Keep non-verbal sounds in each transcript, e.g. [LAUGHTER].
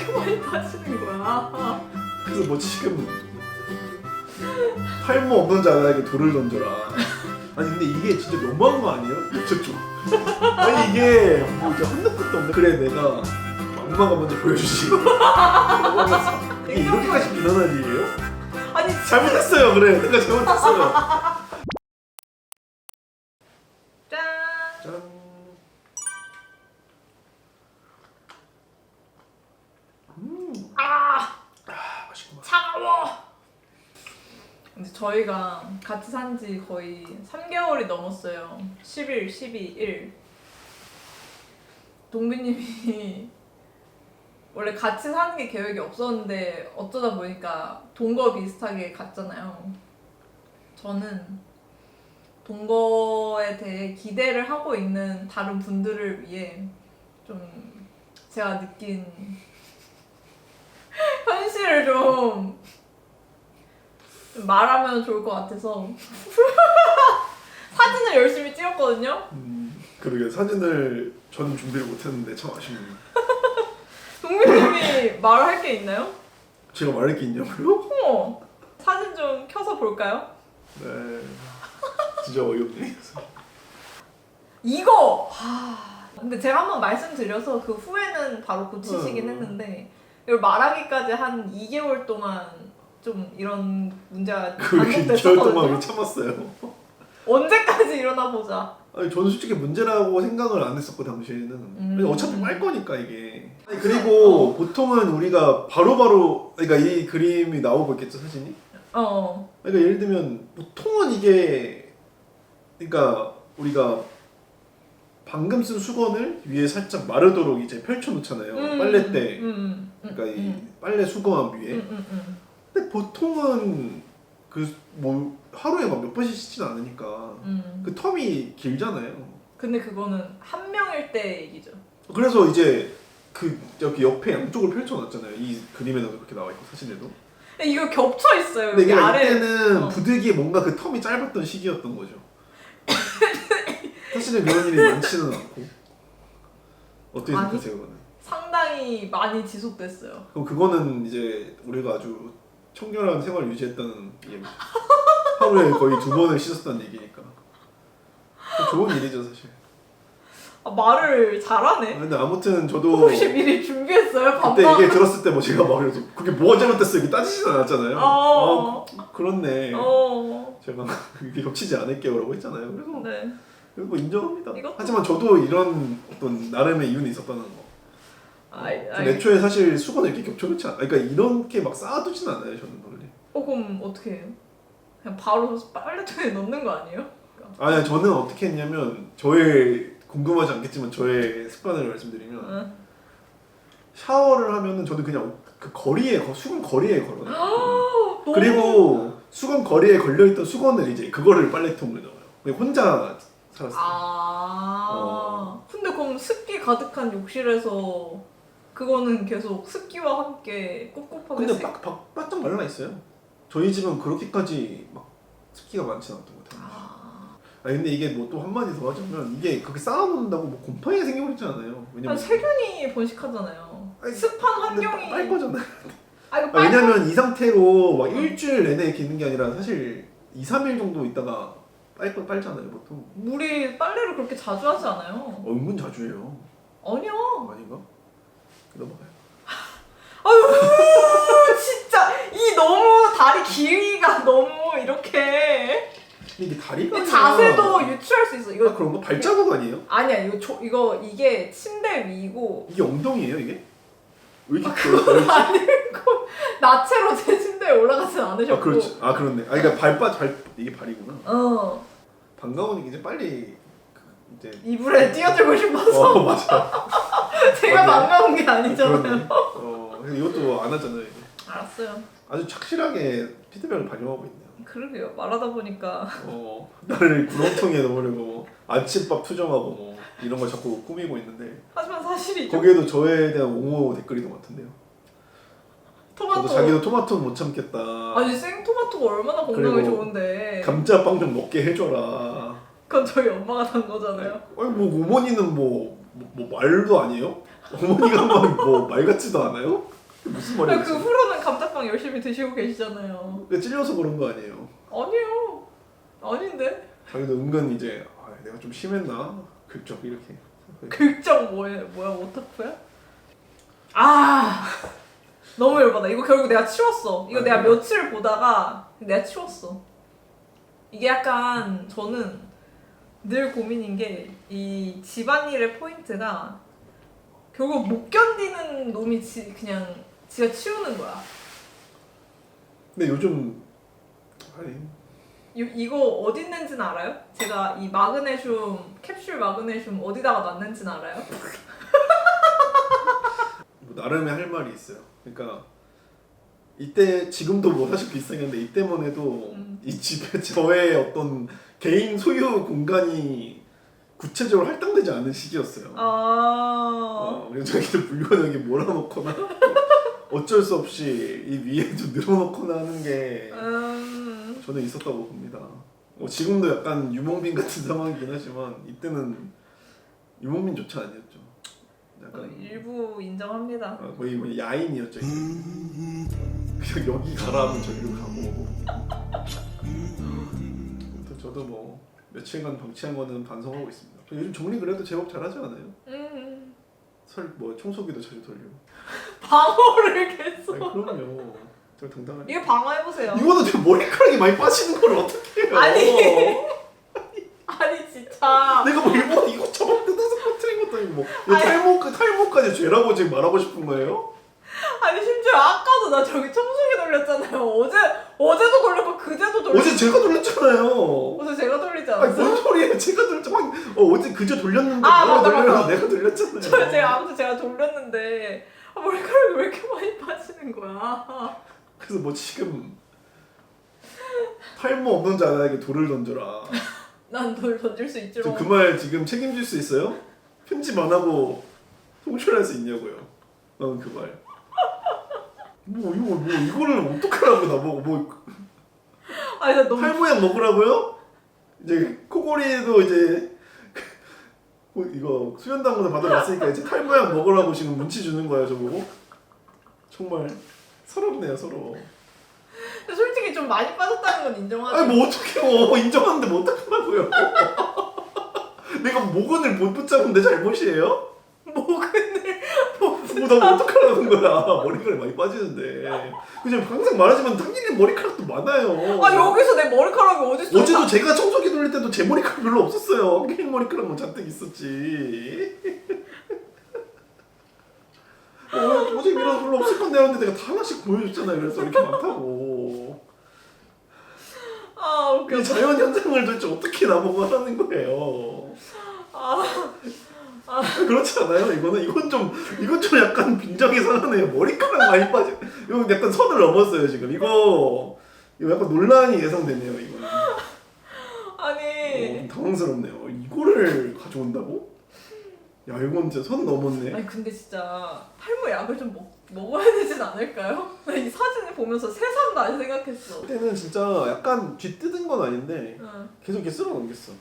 이렇게 많이 빠지는 거야? 그래서 뭐 지금 탈모 없는 자에게 돌을 던져라. 아니 근데 이게 진짜 너무한 거 아니에요? 저쪽. 아니 이게 뭐 이게 한도 끝도 없네. 그래 내가 엄마가 먼저 보여주지. 이게 이렇게까지 비난할 일이에요? 아니 잘못했어요. 그래 내가 잘못했어요. 근데 저희가 같이 산 지 거의 3개월이 넘었어요. 10일, 12일. 동비님이 [LAUGHS] 원래 같이 사는 게 계획이 없었는데 어쩌다 보니까 동거 비슷하게 갔잖아요. 저는 동거에 대해 기대를 하고 있는 다른 분들을 위해 좀 제가 느낀 [LAUGHS] 현실을 좀, 좀 말하면 좋을 것 같아서 [LAUGHS] 사진을 열심히 찍었거든요. 음, 그러게 사진을 저는 준비를 못했는데 참 아쉽네요. [LAUGHS] 동민님이 말할 게 있나요? 제가 말할 게 있냐고요? 어머, 사진 좀 켜서 볼까요? 네. 진짜 어이없네. 이거! 하... 근데 제가 한번 말씀드려서 그 후에는 바로 고치시긴 음. 했는데 이걸 말하기까지 한 2개월 동안 좀 이런 문제가 그렇게 2개월 동안 반복됐었거든요. 참았어요. 언제까지 일어나 보자. 아니 저는 솔직히 문제라고 생각을 안 했었고 당시에는 음. 아니, 어차피 빨 거니까 이게 아니, 그리고 보통은 우리가 바로바로 그러니까 이 그림이 나오고 있겠죠 사진이 어. 그러니까 예를 들면 보통은 이게 그러니까 우리가 방금 쓴 수건을 위에 살짝 마르도록 이제 펼쳐 놓잖아요 음, 빨래대 음, 음, 그러니까 이 음, 빨래 수건 위에 음, 음, 음. 근데 보통은 그 뭐 하루에 막 몇 번씩 씻진 않으니까 음. 그 텀이 길잖아요 근데 그거는 한 명일 때 얘기죠. 그래서 이제 그 여기 옆에 양쪽을 펼쳐놨잖아요. 이 그림에도 그렇게 나와 있고 사진에도. 근데 이거 겹쳐 있어요. 근데 여기 이게 아래. 이때는 어. 부득이 뭔가 그 텀이 짧았던 시기였던 거죠. 사실은 그런 일이 많지는 않고. 어떻게 아니. 생각하세요, 그거는? 상당히 많이 지속됐어요. 그럼 그거는 이제 우리가 아주 청결한 생활 을 유지했다는 얘기죠. 하루에 거의 두 번을 씻었다는 얘기니까. 좋은 일이죠, 사실. 아, 말을 잘하네. 근데 아무튼 저도 혹시 미리 준비했어요? 그때 반박. 얘기 들었을 때 뭐 제가 막 그래서 그게 뭐가 잘못됐어 이렇게 따지진 않았잖아요. 어. 아, 그 렇네. 어. 제가 [LAUGHS] 이게 겹치지 않을게요라고 했잖아요. 그래서 네. 뭐 인정합니다. 이것도- 하지만 저도 이런 어떤 나름의 이유는 있었다는 거. 아이, 전 아이. 애초에 사실 수건을 이렇게 겹쳐놓지 않아. 그러니까 이렇게 막 쌓아두진 않아요. 저는 원래. 어 그럼 어떻게 해요? 그냥 바로 빨래통에 넣는 거 아니에요? 아니 저는 어떻게 했냐면 저의 궁금하지 않겠지만 저의 습관을 말씀드리면 응. 샤워를 하면은 저는 그냥 그 거리에 거- 수건 거리에 걸어요. [GASPS] 너무- 그리고 수건 거리에 걸려 있던 수건을 이제 그거를 빨래통에 넣어요. 그냥 혼자 살았어요. 아. 어. 근데 그럼 습기 가득한 욕실에서 그거는 계속 습기와 함께 꿉꿉하게 근데 세- 빡, 빡, 바짝 말라 있어요. 저희 집은 그렇게까지 막 습기가 많지 않았던 것 같아요. 아. 아 근데 이게 뭐 또 한마디 더 하자면 이게 그렇게 쌓아놓는다고 뭐 곰팡이가 생겨버리지 않아요. 아니, 왜냐면 세균이 번식하잖아요. 아니, 습한 환경이. 빨 거잖아요. 아 이거 아, 빨 왜냐면 이 상태로 막 일주일 내내 이렇게 있는 게 아니라 사실 2, 3일 정도 있다가 빨 거 빨잖아요 보통. 우리 빨래를 그렇게 자주 하지 않아요. 어, 은근 자주 해요. 아니야. 아닌가? 그러봐요. [LAUGHS] 아유 진짜 이 너무 다리 길이가 너무 이렇게 근데 이게 다리가 이 아니라- 자세도 유추할 수 있어. 이거 이거 그런 거 발자국 아니에요? 아니야 이거 조, 이거 이게 침대 위고 이게 엉덩이에요 이게? 왜 이렇게 넓지? 아니고 [LAUGHS] 나체로 제 침대에 올라가진 않으셨고. 아 그렇지. 아 그렇네. 아 그러니까 발바 발 이게 발이구나. 어 반가우니 이제 빨리 그, 이제 이불에 뛰어들고 싶어서 어 [LAUGHS] 맞아. 제가 맞네. 반가운 게 아니잖아요. 그러네. 어 이것도 안 하잖아요. 이제. 알았어요. 아주 착실하게 피드백을 반영하고 있네요. 그러게요. 말하다 보니까 어 나를 구렁텅이에 넣으려고 뭐 아침밥 투정하고 뭐 이런 걸 자꾸 꾸미고 있는데 하지만 사실이죠. 거기에도 저에 대한 옹호 댓글이 더 많던데요. 토마토. 자기도 토마토는 못 참겠다. 아니 생토마토가 얼마나 건강에 그리고 좋은데. 감자빵 좀 먹게 해줘라. 그건 저희 엄마가 산 거잖아요. 아니 뭐 어머니는 뭐 뭐, 뭐 말도 아니에요? 어머니가 막뭐말 같지도 않아요? 무슨 그 말이지? 후로는 감자빵 열심히 드시고 계시잖아요. 찔려서 그런 거 아니에요? 아니에요. 아닌데. 자기도 은근 이제 아, 내가 좀 심했나? 긁적 이렇게. 극적 뭐야 뭐야 워터프야? 아 너무 열받아. 이거 결국 내가 치웠어. 이거 내가 며칠 보다가 내가 치웠어. 이게 약간 저는 늘 고민인 게 이 집안일의 포인트가 결국 못 견디는 놈이 지, 그냥 지가 치우는 거야. 근데 요즘 아니 이, 이거 어디 있는지는 알아요? 제가 이 마그네슘 캡슐 마그네슘 어디다가 놨는지는 알아요? 뭐 나름의 할 말이 있어요. 그러니까 이때 지금도 뭐 사실 비슷한데 이때만 해도 음. 이 집에 [LAUGHS] 저의 어떤 개인 소유 공간이 구체적으로 할당되지 않은 시기였어요. 아 어, 그래서 자기들 물건 여기 몰아놓거나 어쩔 수 없이 이 위에 좀 늘어놓거나 하는 게 음. 저는 있었다고 봅니다. 어, 지금도 약간 유목민 같은 [LAUGHS] 상황이긴 하지만 이때는 유목민조차 아니었죠. 어, 약간 일부 인정합니다. 어, 거의 뭐 야인이었죠. 이때. [LAUGHS] 그냥 여기 가라 하면 저기로 가고. 아무튼 저도 뭐 며칠간 방치한 거는 반성하고 있습니다. 저 요즘 정리 그래도 제법 잘하지 않아요? 음. 설 뭐 청소기도 자주 돌리고. [LAUGHS] 방어를 계속. 아니 그럼요. 저 당당하게. 이게 방어해 보세요. 이거는 제 머리카락이 많이 빠지는 걸 어떻게 해요? 아니. [LAUGHS] 아니 진짜. 내가 뭐 일본 이거 저번 뜯어서 퍼뜨린 것도 아니고 뭐 이거 아니. 탈모 탈모까지 죄라고 지금 말하고 싶은 거예요? 아니 심지어 아까도 나 저기 청소기 돌렸잖아요. 어제 어제도 돌렸고 그제도 돌렸고. 어제 제가 돌렸잖아요. 어제 제가 돌리지 아니 않았어요? 뭔 소리예요? 제가 돌렸잖아. 어, 어제 그저 돌렸는데 아, 바로 맞다, 돌려서 맞다. 내가 돌렸잖아요. 저 제가 아무튼 제가 돌렸는데 아, 머리카락이 왜 이렇게 많이 빠지는 거야? 그래서 뭐 지금 탈모 없는 자에게 돌을 던져라. 난 돌 던질 수 있지롱. 그 말 지금 책임질 수 있어요? 편집 안 하고 송출할 수 있냐고요? 나는 그 말. 뭐 이거 뭐 이거를 어떡하라고 나보고 뭐 아니 나 너무 탈모약 먹으라고요? 이제 코골이도 이제 뭐 이거 수련당번을 받아놨으니까 이제 탈모약 먹으라고 지금 눈치 주는 거야 저보고 정말 서럽네요 서러워 근데 솔직히 좀 많이 빠졌다는 건 인정하죠. 아니 뭐 어떡해요 인정하는데 뭐 어떡하라고요 [LAUGHS] 내가 모근을 못 붙잡은 내 잘못이에요? 뭐 나 어떡하라는 거야 머리카락이 많이 빠지는데 그냥 항상 말하지만 당연히 머리카락도 많아요 아 여기서 내 머리카락이 어디 있어? 어제도 제가 청소기 돌릴 때도 제 머리카락 별로 없었어요. 긴 머리카락만 잔뜩 있었지. 어, 어제 미라 별로 없을 건데 하는데 내가 다 하나씩 보여줬잖아요. 그래서 이렇게 많다고. 아 웃겨. 이 자연 현상을 도대체 어떻게 나보고 하라는 거예요. 아 [LAUGHS] 그렇지 않아요? 이거는 이건 좀 이건 좀 약간 빈정이 상하네요. 머리카락 많이 빠지. 이거 약간 선을 넘었어요 지금. 이거 이거 약간 논란이 예상되네요. 이거는. 아니 어, 당황스럽네요. 이거를 가져온다고? 야 이건 진짜 선 넘었네. 아니 근데 진짜 탈모 약을 좀 먹, 먹어야 되진 않을까요? 나 [LAUGHS] 이 사진을 보면서 세상 다시 생각했어. 그때는 진짜 약간 뒤 뜯은 건 아닌데 응. 계속 이렇게 쓸어 넘겼어.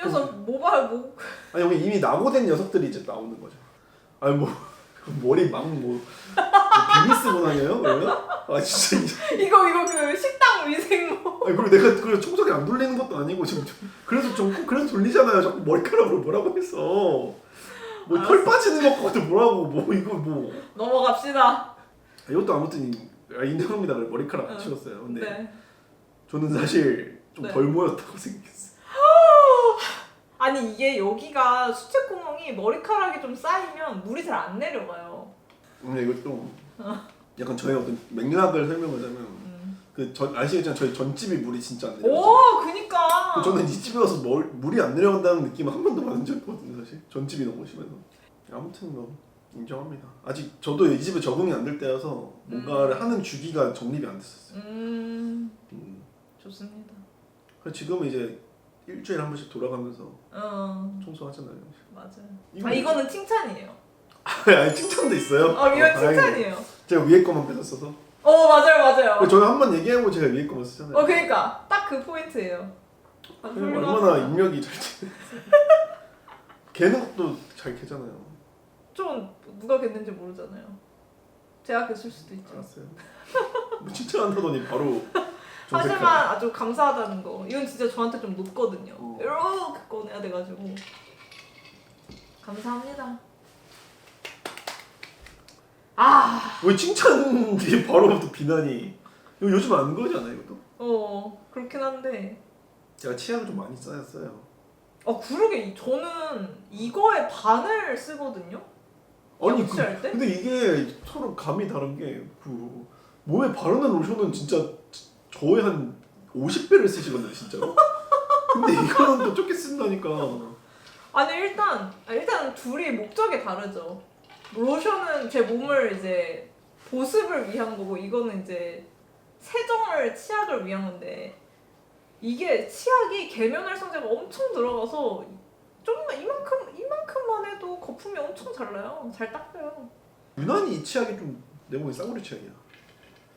그래서 모발 목 아니 여기 이미 낙오된 녀석들이 이제 나오는 거죠. 아니 뭐 머리 막뭐 뭐 비비스 보나요 그러면? 아 진짜. 이제- 이거 이거 그 식당 위생모. 아니 그리고 내가 그 청소기 안 돌리는 것도 아니고 지금 좀- 그래서 좀 그래서 돌리잖아요. 자꾸 머리카락으로 뭐라고 했어. 뭐털 알았어. 빠지는 것 같아 뭐라고 뭐 이거 뭐 넘어갑시다. 이것도 아무튼 아, 인정합니다. 그래, 머리카락 안 응. 치웠어요. 근데 네. 저는 사실 좀 네. 덜 모였다고 [LAUGHS] 생각했어요. 아니 이게 여기가 수채 구멍이 머리카락이 좀 쌓이면 물이 잘 안 내려가요. 근데 이것도 약간 저의 어떤 맥락을 설명하자면 음. 그 전 아시겠지만 저희 전집이 물이 진짜 안 내려요. 오 그니까. 그 저는 이 집에 와서 멀, 물이 안 내려간다는 느낌을 한 번도 받은 적이 없거든요 사실 전집이 너무 심해서 아무튼 뭐 인정합니다 아직 저도 이 집에 적응이 안 될 때여서 뭔가를 하는 주기가 정립이 안 됐었어요 음 음. 좋습니다. 그래서 지금은 이제 일주일에 한 번씩 돌아가면서 어 청소하잖아요 맞아요. 아 이거는 칭찬이에요. 아니 칭찬도 있어요 아 이건 어, 다행이네. 칭찬이에요. 제가 위에 거만 뺏었어서 어 맞아요 맞아요. 그래서 저는 한번 얘기하고 제가 위에 거만 쓰잖아요 어 그러니까 딱 그 포인트예요. 훌륭하다. 얼마나 입력이 잘 돼. [LAUGHS] 개는 것도 잘 캐잖아요. 좀 누가 겠는지 모르잖아요. 제가 겠을 수도 있죠. 알았어요. 뭐 칭찬한다더니 바로 하지만 아주 감사하다는 거. 이건 진짜 저한테 좀 높거든요. 어. 이렇게 꺼내야 돼가지고 감사합니다. 아, 왜 칭찬 뒤에 [LAUGHS] 바로부터 비난이 이거 요즘 안 그러잖아요 이것도. 어 그렇긴 한데. 제가 치약을 좀 많이 쌓였어요. 아 그러게 저는 이거에 반을 쓰거든요. 아니 그, 때? 근데 이게 서로 감이 다른 게 그 몸에 바르는 로션은 진짜 저의 한 50배를 쓰시거든요 진짜로. 근데 이거는 또 좁게 쓴다니까. 아니 일단 아, 일단 둘이 목적이 다르죠. 로션은 제 몸을 이제 보습을 위한 거고 이거는 이제 세정을 치약을 위한 건데 이게 치약이 계면 활성제가 엄청 들어가서 좀만 이만큼 이만큼만 해도 거품이 엄청 잘 나요. 잘 닦여요. 유난히 이 치약이 좀 내 몸에 싸구려 치약이야.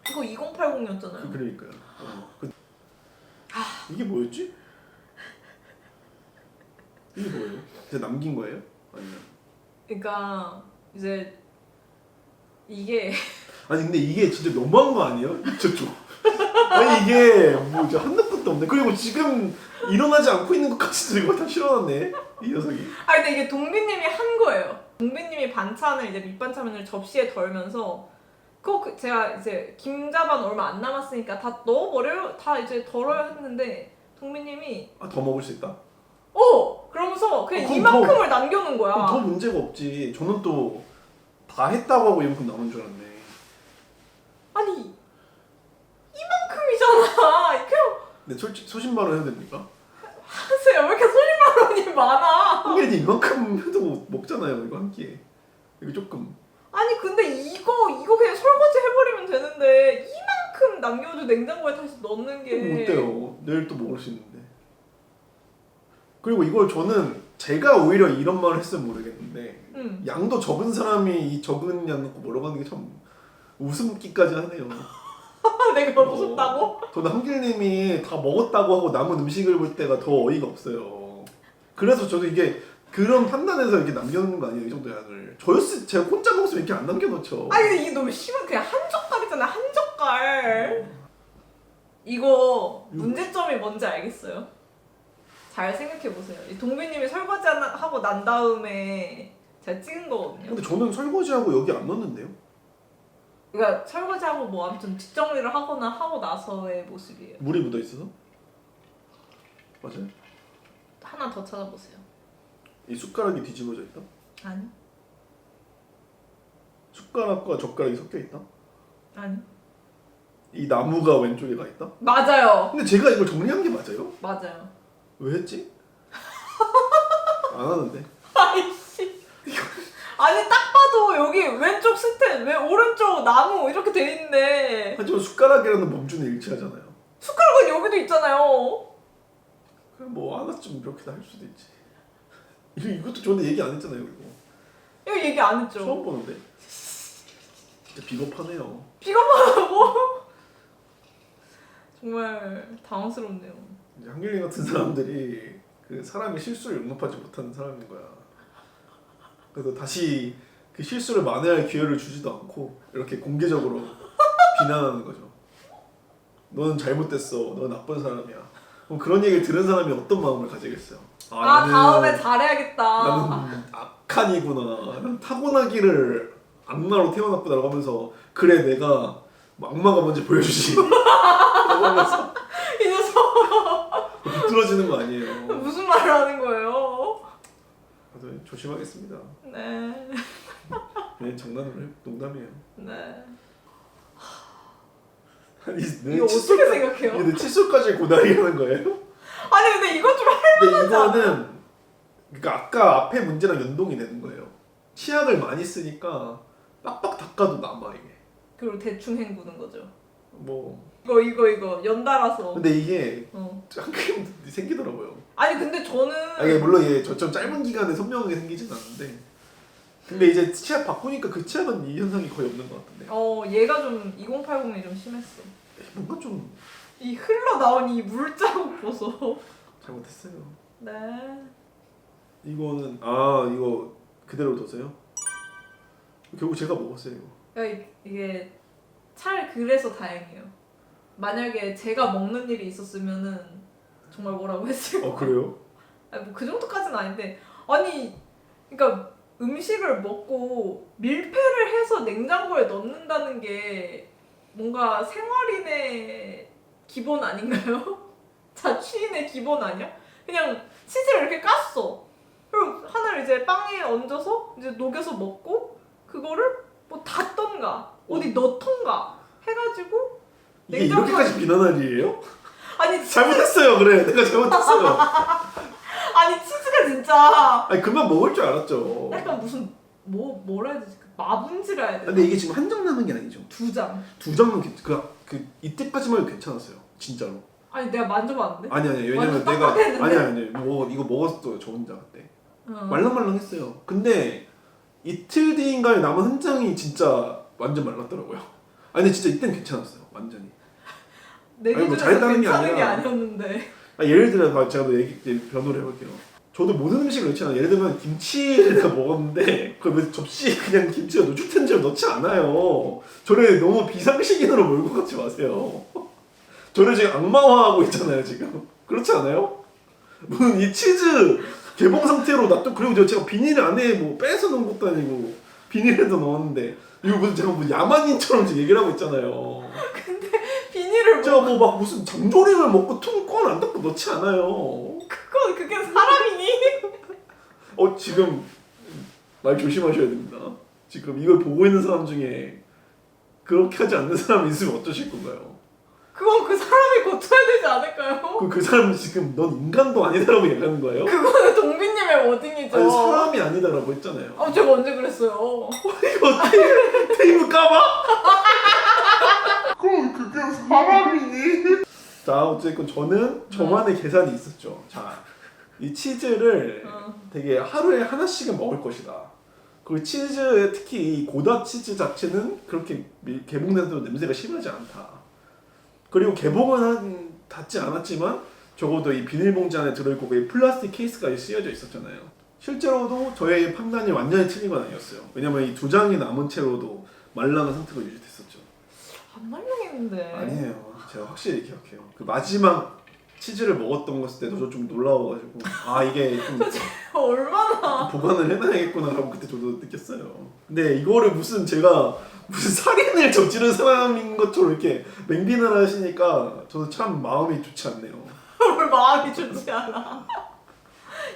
그거 2080이었잖아요. 그 그러니까요. 어. 그, 이게 뭐였지? 이게 뭐예요? 제가 남긴 거예요? 아니면 그러니까 이제 이게 [LAUGHS] 아니 근데 이게 진짜 너무한 거 아니에요? 저쪽 아니 이게 뭐 이제 한도 끝도 없네 그리고 지금 일어나지 않고 있는 것까지도 이거 다 실어놨네 이 녀석이 아 근데 이게 동빈님이 한 거예요. 동빈님이 반찬을 이제 밑반찬을 접시에 덜면서 그거 그- 제가 이제 김자반 얼마 안 남았으니까 다 넣어버려요. 다 이제 덜어야 했는데 동빈님이 아 더 먹을 수 있다? 어 그러면서 그냥 어, 그럼 이만큼을 남겨놓은 거야. 그럼 더 문제가 없지 저는 또 다 했다고 하고 이만큼 남은 줄 알았네 아니 이만큼이잖아. 그냥 근데 솔직히 소신발언 해도 됩니까? 하세요. 왜 이렇게 소리발언이 많아? 한길이 이만큼 해도 먹잖아요 이거 한 끼에 이거 조금 아니 근데 이거 이거 그냥 설거지 되는데 이만큼 남겨도 냉장고에 다시 넣는 게 못 돼요 내일 또 먹을 수 있는데 그리고 이걸 저는 제가 오히려 이런 말을 했으면 모르겠는데 응. 양도 적은 사람이 이 적은 양 갖고 뭐라고 하는 게 참 웃음기까지 하네요. [LAUGHS] 내가 무섭다고? 저는 한길님이 다 먹었다고 하고 남은 음식을 볼 때가 더 어이가 없어요. 그래서 저도 이게 그런 판단에서 이렇게 남겨놓는 거 아니에요 이 정도 양을. 저였을 제가 혼자 먹었으면 이렇게 안 남겨놓죠. 아니 이게 너무 심한 그냥 한 젓 갈이잖아 한 젓갈 이거 문제점이 뭔지 알겠어요? 잘 생각해 보세요 이 동빈님이 설거지 하나- 하고 난 다음에 제가 찍은 거거든요 근데 저는 설거지하고 여기 안 넣는데요. 그러니까 설거지하고 뭐 아무튼 뒷정리를 하거나 하고 나서의 모습이에요 물이 묻어 있어서. 맞아요. 하나 더 찾아보세요 이 숟가락이 뒤집어져 있다. 아니 숟가락과 젓가락이 섞여 있다. 아니 이 나무가 왼쪽에 가 있다. 맞아요 근데 제가 이걸 정리한 게 맞아요? 맞아요 왜 했지? [LAUGHS] 안 하는데. 아이씨 아니 딱 봐도 여기 왼쪽 스텝 왜 오른쪽 나무 이렇게 돼 있는데 하지만 숟가락이라는 범주는 일치하잖아요. 숟가락은 여기도 있잖아요 그럼 뭐 하나쯤 이렇게 할 수도 있지. 이거 이것도 저한테 얘기 안 했잖아요, 그리고 이거 얘기 안 했죠 처음 보는데. 진짜 비겁하네요. 비겁하다고? [LAUGHS] 정말 당황스럽네요. 이제 한길리 같은 사람들이 그 사람의 실수를 용납하지 못하는 사람인 거야. 그래서 다시 그 실수를 만회할 기회를 주지도 않고 이렇게 공개적으로 [LAUGHS] 비난하는 거죠. 너는 잘못됐어. 너 나쁜 사람이야. 그럼 그런 얘기를 들은 사람이 어떤 마음을 가지겠어요? 아, 나는- 다음에 잘해야겠다. 나는 악한이구나. 난 타고나기를 악마로 태어났구나라고 하면서 그래 내가 뭐 악마가 뭔지 보여주지. [LAUGHS] 라고 하면서 이 녀석 비뚤어지는 거 아니에요. 무슨 말을 하는 거예요? 그래서 조심하겠습니다. 네, 네 장난으로 해. 농담이에요. 네. 아니 내 이거 어떻게 생각해요? 이게 내 칫솔까지 하는 거예요? 아니 근데 이거 좀 할. 근데 이거는 그러니까 아까 앞에 문제랑 연동이 되는 거예요. 치약을 많이 쓰니까 빡빡 닦아도 남아 이게. 그리고 대충 헹구는 거죠. 뭐 이거 이거 이거 연달아서. 근데 이게 어. 한큼 생기더라고요. 아니 근데 저는 아, 이게 물론 이게 저처럼 짧은 기간에 선명하게 생기진 않는데 근데 이제 치약 바꾸니까 그 치약은 이 현상이 거의 없는 것 같은데 어 얘가 좀 2080이 좀 심했어. 뭔가 좀 이 흘러 나온 이 물자국 보소. 잘못했어요. 네. 이거는 아 이거 그대로 둬서요? 결국 제가 먹었어요 이거. 야, 이- 이게 차라리 그래서 다행이에요. 만약에 제가 먹는 일이 있었으면은 정말 뭐라고 했을. 어 그래요? [LAUGHS] 아니 뭐그 정도까지는 아닌데 아니 그러니까 음식을 먹고 밀폐를 해서 냉장고에 넣는다는 게 뭔가 생활인의 기본 아닌가요? [LAUGHS] 자취인의 기본 아니야? 그냥 치즈를 이렇게 깠어. 그럼 하나를 이제 빵에 얹어서 이제 녹여서 먹고 그거를 뭐 닫던가 어디 넣던가 해가지고 이게 냉장고에- 이렇게까지 비난할 일이에요? [LAUGHS] 아니 치즈 잘못했어요 그래 내가 잘못했어요 [LAUGHS] 아니 치즈가 진짜 아니 그만 먹을 줄 알았죠 약간 무슨 뭐 뭐라 해야 되지? 마분지라 해야 되나? 근데 이게 지금 한장 남은 게 아니죠 두 장. 두 장은 괜- 그, 그 이때까지만 해도 괜찮았어요 진짜로 아니 내가 만져봤는데. 아니 아니 왜냐면 완전 내가? 아니 아니 뭐 이거 먹었어요 저 혼자 그때 어. 말랑말랑했어요 근데 이틀 뒤인가에 남은 한 장이 진짜 완전 말랐더라고요 아니 근데 진짜 이땐 괜찮았어요 완전히 내 아니, 뭐 잘했다는 게 아니라- 아니었는데. 아, 예를 들어 제가 또 얘기 변호를 해볼게요. 저도 모든 음식을 넣지 않아요. 예를 들면 김치를 내가 먹었는데 그 접시에 그냥 김치가 노출텐지를 넣지 않아요. 저를 너무 비상식인으로 몰고 가지 마세요. 저를 지금 악마화하고 있잖아요 지금. 그렇지 않아요? 무슨 이 치즈 개봉 상태로 놔둬 그리고 제가 비닐 안에 뭐 빼서 넣은 것도 아니고 비닐에도 넣었는데 이거 무슨 제가 뭐 야만인처럼 지금 얘기를 하고 있잖아요. 비닐을 제가 뭐 막 무슨 장조림을 먹고 퉁권 안 닫고 넣지 않아요. 그거 그게 사람이니? [LAUGHS] 어 지금 말 조심하셔야 됩니다. 지금 이걸 보고 있는 사람 중에 그렇게 하지 않는 사람이 있으면 어떠실 건가요? 그건 그 사람이 고쳐야 되지 않을까요? 그, 그 사람은 지금 넌 인간도 아니다라고 얘기하는 거예요? 그거는 동빈님의 워딩이죠. 아니 사람이 아니다라고 했잖아요. 아 제가 언제 그랬어요? 이거 테이프, 테이프 까봐? 그럼 그게 사람이니? 자 어쨌든 저는 저만의 계산이 있었죠. 자 이 치즈를 어. 되게 하루에 하나씩은 먹을 것이다. 그리고 치즈 특히 이 고다 치즈 자체는 그렇게 미- 개봉돼도 냄새가 심하지 않다. 그리고 개봉은 한, 닿지 않았지만 적어도 이 비닐봉지 안에 들어있고 그 플라스틱 케이스까지 쓰여져 있었잖아요. 실제로도 저의 판단이 완전히 틀린 건 아니었어요. 왜냐면 이 두 장이 남은 채로도 말랑한 상태가 유지됐었죠. 안 말랑했는데. 아니에요. 제가 확실히 기억해요. 그 마지막 치즈를 먹었던 것을 때도 저 좀 놀라워가지고 아 이게 좀 [LAUGHS] 얼마나 보관을 해놔야겠구나라고 그때 저도 느꼈어요. 근데 이거를 무슨 제가 무슨 살인을 저지른 사람인 것처럼 이렇게 맹비를 하시니까 저도 참 마음이 좋지 않네요. 왜 마음이 좋지 않아?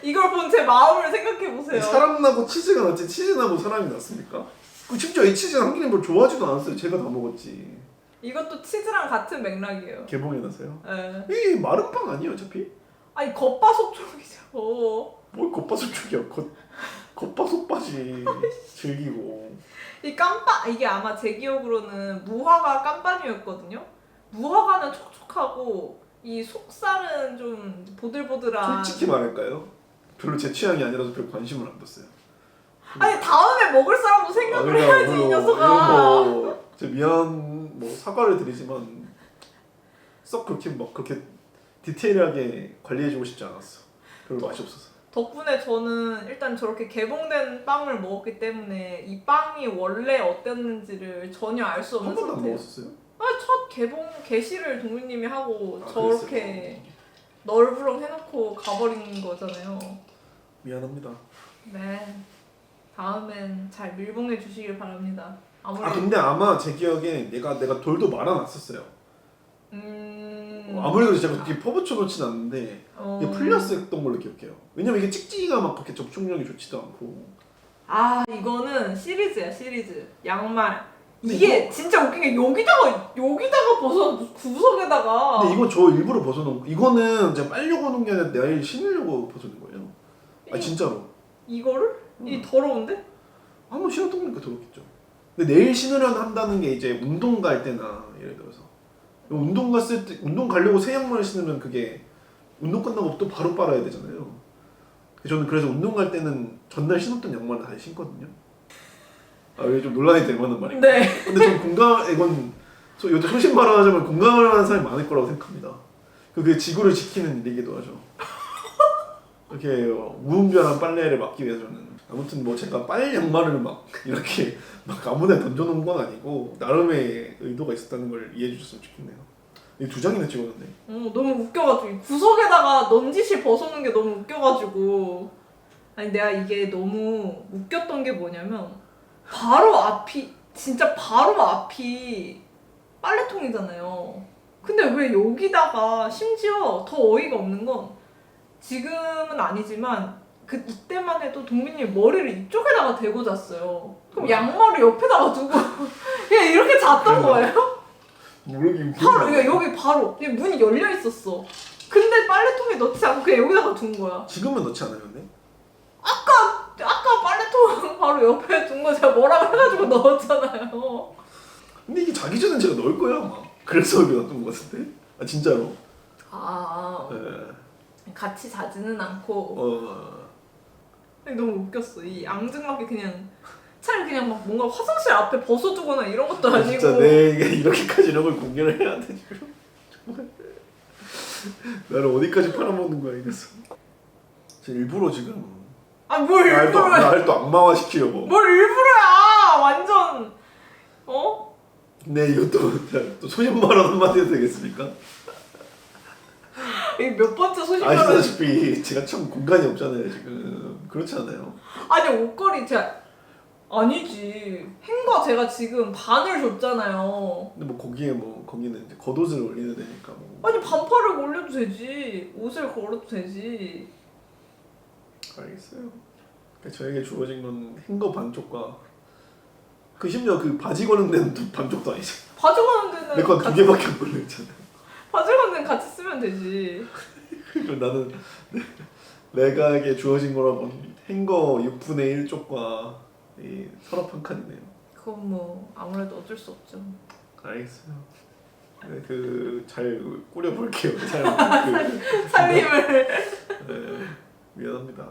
이걸 본 제 마음을 생각해 보세요. 사람 나고 치즈가 낫지 치즈 나고 사람이 낫습니까? 그 심지어 이 치즈는 한국인 별 좋아하지도 않았어요. 제가 다 먹었지. 이것도 치즈랑 같은 맥락이에요. 개봉해 놔서요. 예. 이 마른 빵 아니에요 어차피? 아니 겉바속촉이죠. 어. 뭘 겉바속촉이야. 겉 겉바속 바지 즐기고. 이 깜빠 이게 아마 제 기억으로는 무화과 깜빵이었거든요. 무화과는 촉촉하고 이 속살은 좀 보들보들한. 솔직히 말할까요? 별로 제 취향이 아니라서 별 관심을 안 뒀어요. 아니 다음에 먹을 사람도 생각을 해야지 이 녀석아. 뭐, 저 미안 뭐 사과를 드리지만 썩 그렇게 막 그렇게 디테일하게 관리해주고 싶지 않았어. 별로 맛이 없어서. 덕분에 저는 일단 저렇게 개봉된 빵을 먹었기 때문에 이 빵이 원래 어땠는지를 전혀 알 수 한 없는 번도 안 상태예요. 먹었었어요? 아, 첫 개봉 게시를 동민님이 하고 아, 저렇게 널브렁 해놓고 가버린 거잖아요. 미안합니다. 네. 다음엔 잘 밀봉해 주시길 바랍니다. 아무리 아 근데 아마 제 기억에 내가 내가 돌도 말아놨었어요. 음. 어, 아무리 그래도 제가 그렇게 퍼붓혀 놓진 않는데 어. 이게 풀렸었던 걸로 기억해요. 왜냐면 이게 찍찍이가 막 그렇게 접촉력이 좋지도 않고. 아 이거는 시리즈야 시리즈 양말. 근데 이게 진짜 웃긴 게 여기다가 여기다가 벗어 구석에다가. 근데 이거 저 일부러 벗어놓은 거. 이거는 제가 빨려고 놓은 게 아니라 내일 신으려고 벗어놓은 거예요. 아 이- 진짜로. 이거를? 이 더러운데? 한번 신었던 거니까 더럽겠죠. 근데 내일 신으려 한다는 게 이제 운동 갈 때나 예를 들어서 운동 갔을 때 운동 가려고 새 양말을 신으면 그게 운동 끝나고 또 바로 빨아야 되잖아요. 저는 그래서 운동 갈 때는 전날 신었던 양말을 다시 신거든요. 아 이게 좀 논란이 될 만한 말인가? 네. 근데 전 공감 이건 소, 이것도 소신 발언하자면 공감을 하는 사람이 많을 거라고 생각합니다. 그게 지구를 지키는 일이기도 하죠. [LAUGHS] 이렇게 무분별한 빨래를 막기 위해서는 아무튼 뭐 제가 빨래 양말을 막 이렇게 막 아무데 던져놓은 건 아니고 나름의 의도가 있었다는 걸 이해해 주셨으면 좋겠네요. 이두 장이나 찍었는데 어, 너무 웃겨가지고 이 구석에다가 넌지시 벗어놓은 게 너무 웃겨가지고 아니 내가 이게 너무 웃겼던 게 뭐냐면 바로 앞이 진짜 바로 앞이 빨래통이잖아요. 근데 왜 여기다가 심지어 더 어이가 없는 건 지금은 아니지만 그 이때만 해도 동민이 머리를 이쪽에다가 대고 잤어요. 그럼 양말을 옆에다가 두고 [LAUGHS] 그냥 이렇게 잤던 거예요? 모르긴 바로 그러니까 여기 바로 그냥 문이 열려 있었어. 근데 빨래통에 넣지 않고 그냥 여기다가 둔 거야. 지금은 넣지 않아요, 근데? 아까 아까 빨래통 [LAUGHS] 바로 옆에 둔 거 제가 뭐라고 해가지고 [LAUGHS] 넣었잖아요. 근데 이게 자기 전에 제가 넣을 거야 아마. 그래서 여기 놔둔 것 같은데? 아 진짜로? 아 네. 같이 자지는 않고 어. 너무 웃겼어. 이 앙증맞게 그냥 차라리 그냥 막 뭔가 화장실 앞에 벗어두거나 이런 것도 아니고. 진짜 내 이게 이렇게,까지 이런 걸 공개를 해야 돼 지금. 정말. 나를 어디까지 팔아먹는 거야 이래서. 저 일부러 지금 아뭘 날 일부러 날또 악마화 시키려고. 뭘 일부러야 완전 어? 네 이것도 또 소신 발언 한마디 해도 되겠습니까? 이게 몇 번째 소식이야? 아시다시피 제가 참 공간이 없잖아요 지금 그렇지 않아요? 아니 옷걸이 제가 아니지 행거 제가 지금 반을 줬잖아요. 근데 뭐 거기에 뭐 거기는 이제 겉옷을 올리는 데니까 뭐 아니 반팔을 올려도 되지 옷을 걸어도 되지. 알겠어요. 그러니까 저에게 주어진 건 행거 반쪽과 그 심지어 그 바지 거는 데는 또 반쪽도 아니죠. 바지 거는 데는 내건두 같이- 개밖에 안 걸려 있잖아. 데는 같이 쓰면 되지. 그리고 나는 내가에게 주어진 거라곤 행거 6분의 1쪽과 이 서랍 한 칸이네요. 그건 뭐 아무래도 어쩔 수 없죠. 알겠어요. 네, 그잘 꾸려 볼게요. 잘 [LAUGHS] 그, 살림을 네, 미안합니다.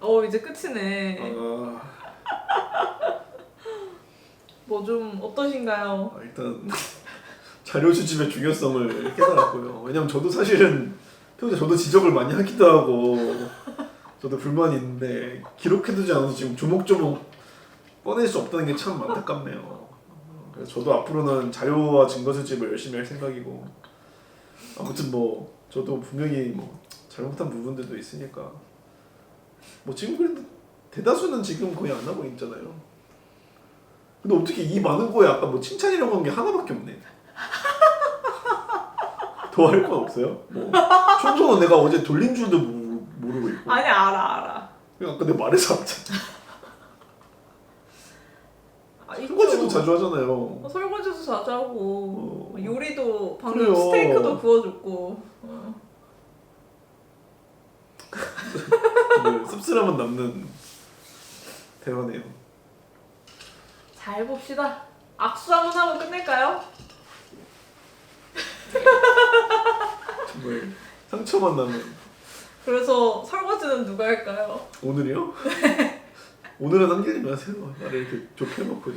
어 이제 끝이네. 아, 뭐 좀 어떠신가요? 아, 일단 자료 수집의 중요성을 깨달았고요. 왜냐면 저도 사실은 평소에 저도 지적을 많이 하기도 하고 저도 불만이 있는데 기록해두지 않아서 지금 조목조목 꺼낼 수 없다는 게 참 안타깝네요. 그래서 저도 앞으로는 자료와 증거 수집을 열심히 할 생각이고 아무튼 뭐 저도 분명히 뭐 잘못한 부분들도 있으니까 뭐 지금 그래도 대다수는 지금 거의 안 하고 있잖아요. 근데 어떻게 이 많은 거에 아까 뭐 칭찬이라고 한 게 하나밖에 없네. [LAUGHS] 더할 건 없어요? 뭐 청소는 내가 어제 돌린 줄도 모르, 모르고 있고. 아니 알아 알아. 그냥 내가 말해서. 아, 있죠. 설거지도 자주 하잖아요. 어, 설거지도 자주 하고 어. 요리도 방금 그래요. 스테이크도 구워줬고 어. 그 [LAUGHS] 씁쓸함은 남는 대화네요. 잘 봅시다. 악수 한번 하고 끝낼까요? 정말 상처만 남는 그래서 설거지는 누가 할까요? 오늘이요? 오늘은 한결이 마세요. 나를 이렇게 좁혀놓고.